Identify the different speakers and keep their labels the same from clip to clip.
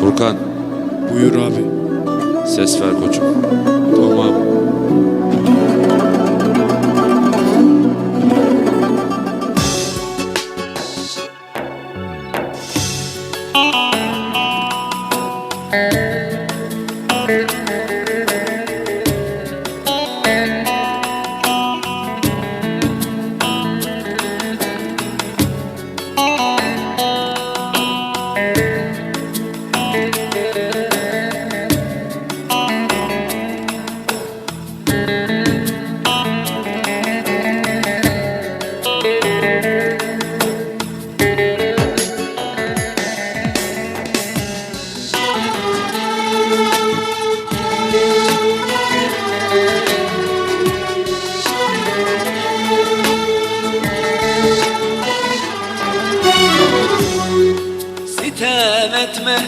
Speaker 1: Furkan
Speaker 2: Buyur abi.
Speaker 1: ses ver koçum.
Speaker 3: Etme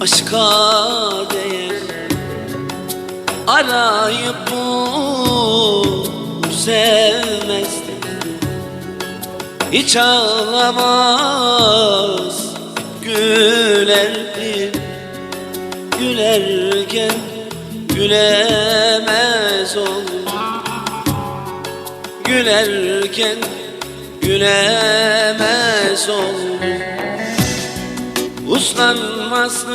Speaker 3: Aşka değer. Arayıp bul Sevmezdi. Hiç ağlamaz Gülerdi Gülerken Gülemez oldu Gülerken gülemez oldum Uslanmazdım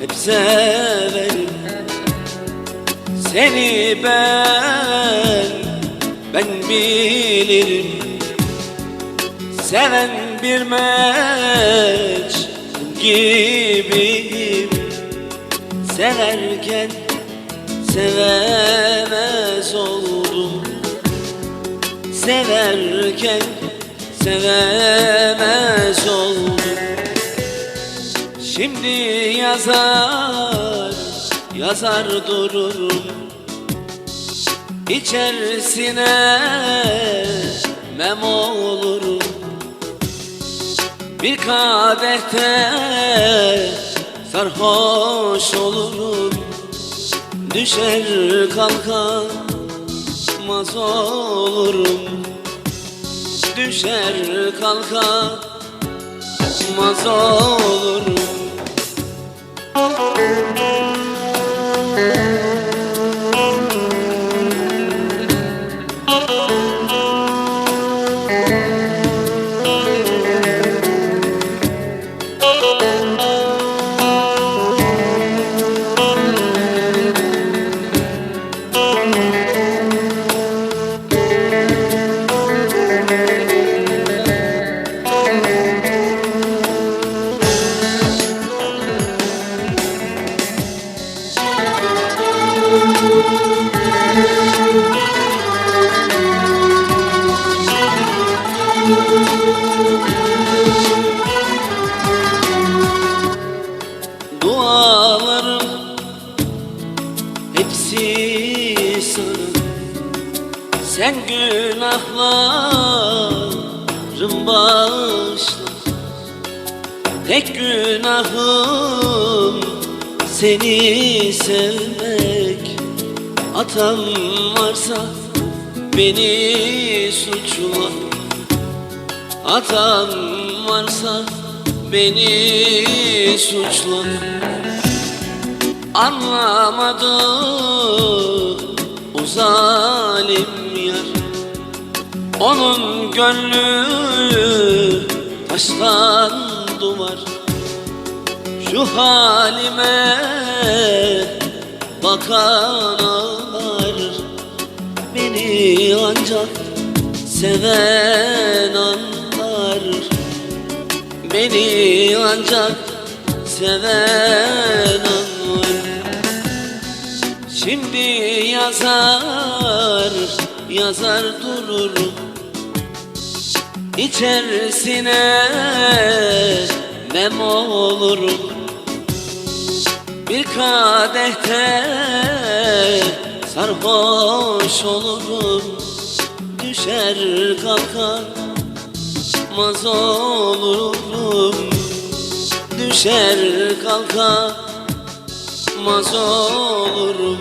Speaker 3: hep severim. Seni ben, ben bilirim. Seven bir meç gibiyim. Severken sevemez oldum. Severken sevemez oldum Şimdi yazar, yazar dururum. İçerisine mem olurum. Bir kadehte sarhoş olurum. Düşer kalkamaz olurum. Düşer kalkamaz olurum Música Sen günahlarım bağışla Tek günahım seni sevmek. Atam varsa beni suçla Atam varsa beni suçla Anlamadı o zalim Onun gönlü taştan duvar Şu halime bakan ağlar. Beni ancak seven anlar. Beni ancak seven anlar. Şimdi yazar, yazar dururum İçerisine mem olurum. Bir kadehte sarhoş olurum. Düşer kalkamaz olurum. Düşer kalkamaz olurum